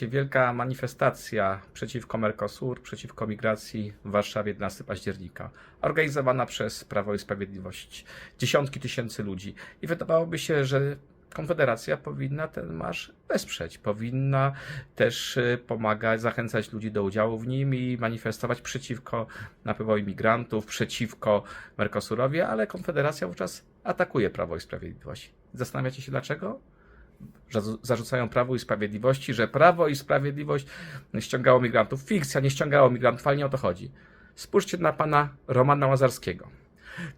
Wielka manifestacja przeciwko Mercosur, przeciwko migracji w Warszawie 11 października, organizowana przez Prawo i Sprawiedliwość. Dziesiątki tysięcy ludzi. I wydawałoby się, że Konfederacja powinna ten marsz wesprzeć, powinna też y, pomagać, zachęcać ludzi do udziału w nim i manifestować przeciwko napływowi migrantów, przeciwko Mercosurowi, ale Konfederacja wówczas atakuje Prawo i Sprawiedliwość. Zastanawiacie się dlaczego? Zarzucają Prawu i Sprawiedliwości, że Prawo i Sprawiedliwość ściągało migrantów. Fikcja, nie ściągało migrantów, ale nie o to chodzi. Spójrzcie na pana Romana Łazarskiego.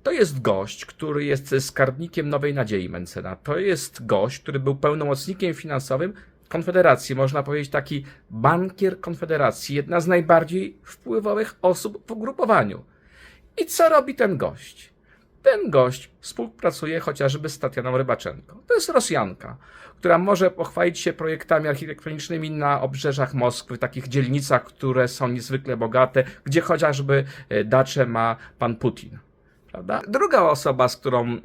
To jest gość, który jest skarbnikiem Nowej Nadziei Mencena. To jest gość, który był pełnomocnikiem finansowym Konfederacji, można powiedzieć taki bankier Konfederacji, jedna z najbardziej wpływowych osób w ugrupowaniu. I co robi ten gość? Ten gość współpracuje chociażby z Tatianą Rybaczenką. To jest Rosjanka, która może pochwalić się projektami architektonicznymi na obrzeżach Moskwy, takich dzielnicach, które są niezwykle bogate, gdzie chociażby e, dacze ma pan Putin. Prawda? Druga osoba, z którą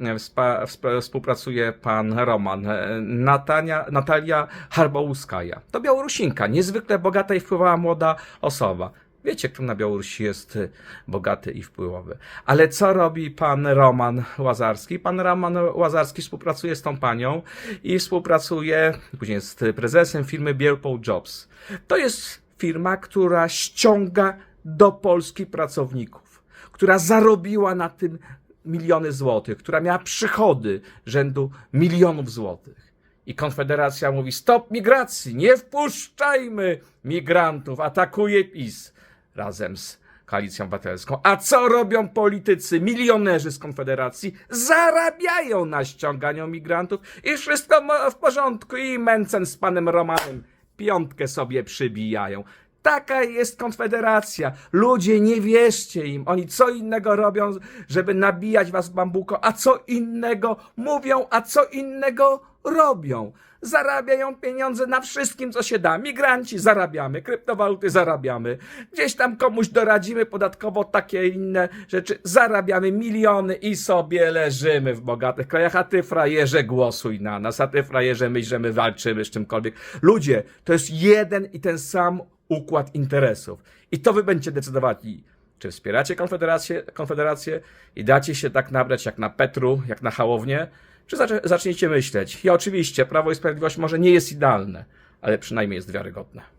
e, współpracuje pan Roman, e, Natania, Natalia Harbołuskaja. To Białorusinka, niezwykle bogata i wpływowa młoda osoba. Wiecie, kto na Białorusi jest y, bogaty i wpływowy. Ale co robi pan Roman Łazarski? Pan Roman Łazarski współpracuje z tą panią i współpracuje, później jest prezesem firmy Bearpaw Jobs. To jest firma, która ściąga do Polski pracowników, która zarobiła na tym miliony złotych, która miała przychody rzędu milionów złotych. I Konfederacja mówi: stop migracji, nie wpuszczajmy migrantów, atakuje PiS razem z Koalicją Obywatelską. A co robią politycy, milionerzy z Konfederacji? Zarabiają na ściąganiu migrantów i wszystko w porządku. I Mencen z panem Romanem piątkę sobie przybijają. Taka jest Konfederacja. Ludzie, nie wierzcie im. Oni co innego robią, żeby nabijać was bambuko, a co innego mówią, a co innego robią. Zarabiają pieniądze na wszystkim, co się da. Migranci zarabiamy, kryptowaluty zarabiamy. Gdzieś tam komuś doradzimy podatkowo takie inne rzeczy. Zarabiamy miliony i sobie leżymy w bogatych krajach, a ty frajerze głosuj na nas, a ty frajerze myśl, że my walczymy z czymkolwiek. Ludzie, to jest jeden i ten sam układ interesów. I to wy będziecie decydowali, czy wspieracie Konfederację, Konfederację i dacie się tak nabrać jak na Petru, jak na Hałownię, czy zaczniecie myśleć. I oczywiście Prawo i Sprawiedliwość może nie jest idealne, ale przynajmniej jest wiarygodne.